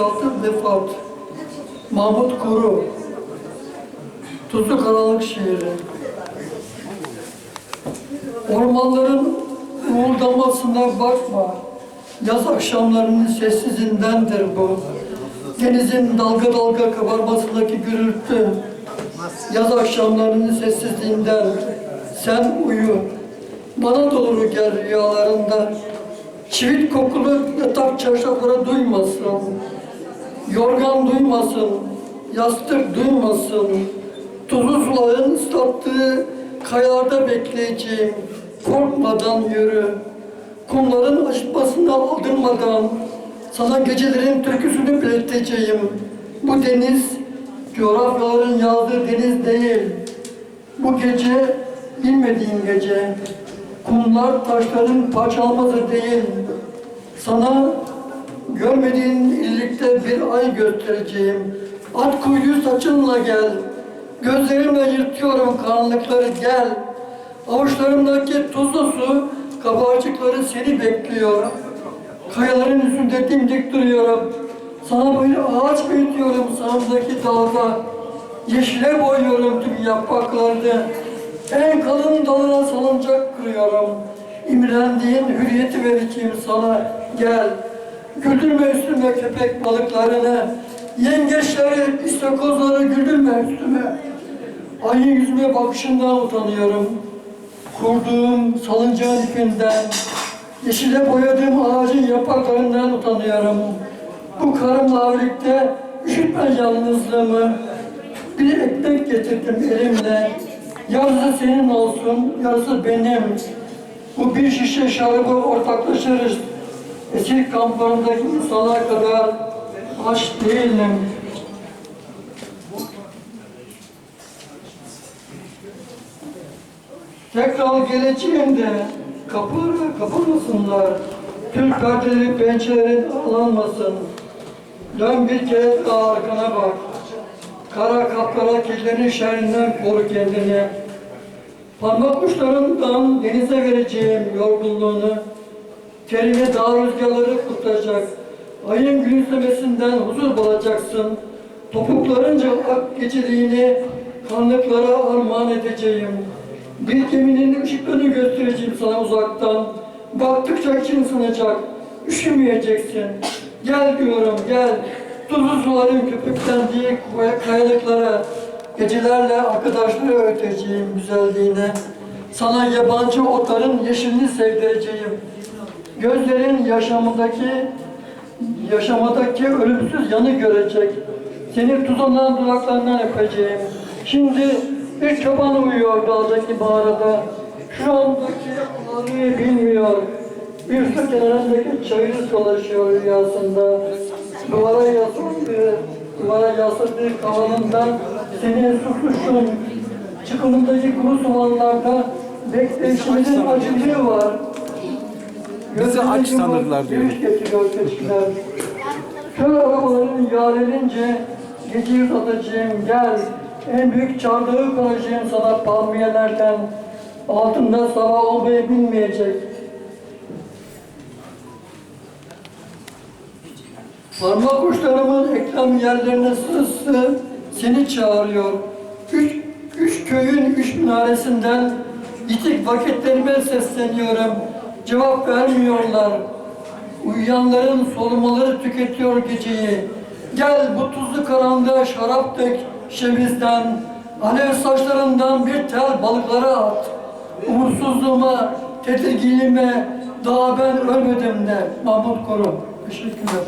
66 vefat. Mahmut Kuru. Tuzlu Karanlık şiiri. Ormanların uğuldamasına bakma. Yaz akşamlarının sessizindendir bu. Denizin dalga dalga kabarmasındaki gürültü. Yaz akşamlarının sessizliğinden sen uyu. Bana doğru gel rüyalarında. Çivit kokulu yatak çarşaflara duymasın. Yorgan duymasın. Yastık duymasın. Tuzlu suların ıslattığı kayalarda bekleyeceğim. Korkmadan yürü. Kumların acıtmasına aldırmadan sana gecelerin türküsünü bileteceğim. Bu deniz coğrafyaların yazdığı deniz değil. Bu gece bilmediğin gece. Kumlar taşların parçalaması değil. Sana görmediğin illikte bir ay göstereceğim. At kuyruğu saçınla gel. Gözlerimle yırtıyorum karanlıkları gel. Avuçlarımdaki tuzlu su kabarcıkları seni bekliyor. Kayaların üstünde dimdik duruyorum. Sana bir ağaç büyütüyorum sağımdaki dalda. Yeşile boyuyorum tüm yapraklarını. En kalın dalına salıncak kırıyorum. İmrendiğin hürriyeti vereceğim sana. Gel. Güldürme üstüme köpek balıklarını. Yengeçleri, istakozları güldürme üstüme. Ayın yüzüme bakışından utanıyorum. Kurduğum salıncağın ipinden, yeşile boyadığım ağacın yapraklarından utanıyorum. Bu karımla birlikte üşütme yalnızlığımı. Bir ekmek getirdim elimle. Yarısı senin olsun, yarısı benim. Bu bir şişe şarabı ortaklaşırız. Esir kamplarındaki insanlar kadar aç değilim. Tekrar geleceğim de kapıları kapamasınlar. Tüm perdeleri pençelerin alanmasın. Dön bir kez daha arkana bak. Kara kapkara kirlerin şerrinden koru kendini. Parmak uçlarından denize vereceğim yorgunluğunu. Terini dağ rüzgarları kurtaracak. Ayın gülümsemesinden huzur bulacaksın. Topuklarınca ak geceliğini kanlıklara armağan edeceğim. Bir geminin ışıklarını göstereceğim sana uzaktan. Baktıkça için sınacak. Üşümeyeceksin. Gel diyorum gel. Tuzlu suların köpüklendiği kayalıklara gecelerle arkadaşları öteceğim güzelliğine. Sana yabancı otların yeşilini sevdireceğim. Gözlerin yaşamındaki yaşamadaki ölümsüz yanı görecek. Seni tuzanan dudaklarından öpeceğim. Şimdi bir çoban uyuyor dağdaki mağarada. Şu andaki anıyı bilmiyor. Bir su kenarındaki çayırı dolaşıyor rüyasında. Duvara yaslandığı, duvara yasladığı kavalından seni susmuşum. Çıkımındaki kuru soğanlarda bekleyişimizin acılığı var. Bizi aç sanırlar diyor. Gümüş getiriyor keşkeler. Kör arabaların yarelince geceyi uzatacağım gel. En büyük çardağı kuracağım sana palmiyelerden. Altında sabah olmayı bilmeyecek. Parmak uçlarımın eklem yerlerine sırası seni çağırıyor. Üç, üç köyün üç minaresinden yitik vakitlerime sesleniyorum. Cevap vermiyorlar. Uyuyanların solumaları tüketiyor geceyi. Gel bu tuzlu karanlığa şarap dök şemizden. Alev saçlarından bir tel balıklara at. Umutsuzluğuma, tedirginliğime daha ben ölmedim de Mahmut Koru. Teşekkürler.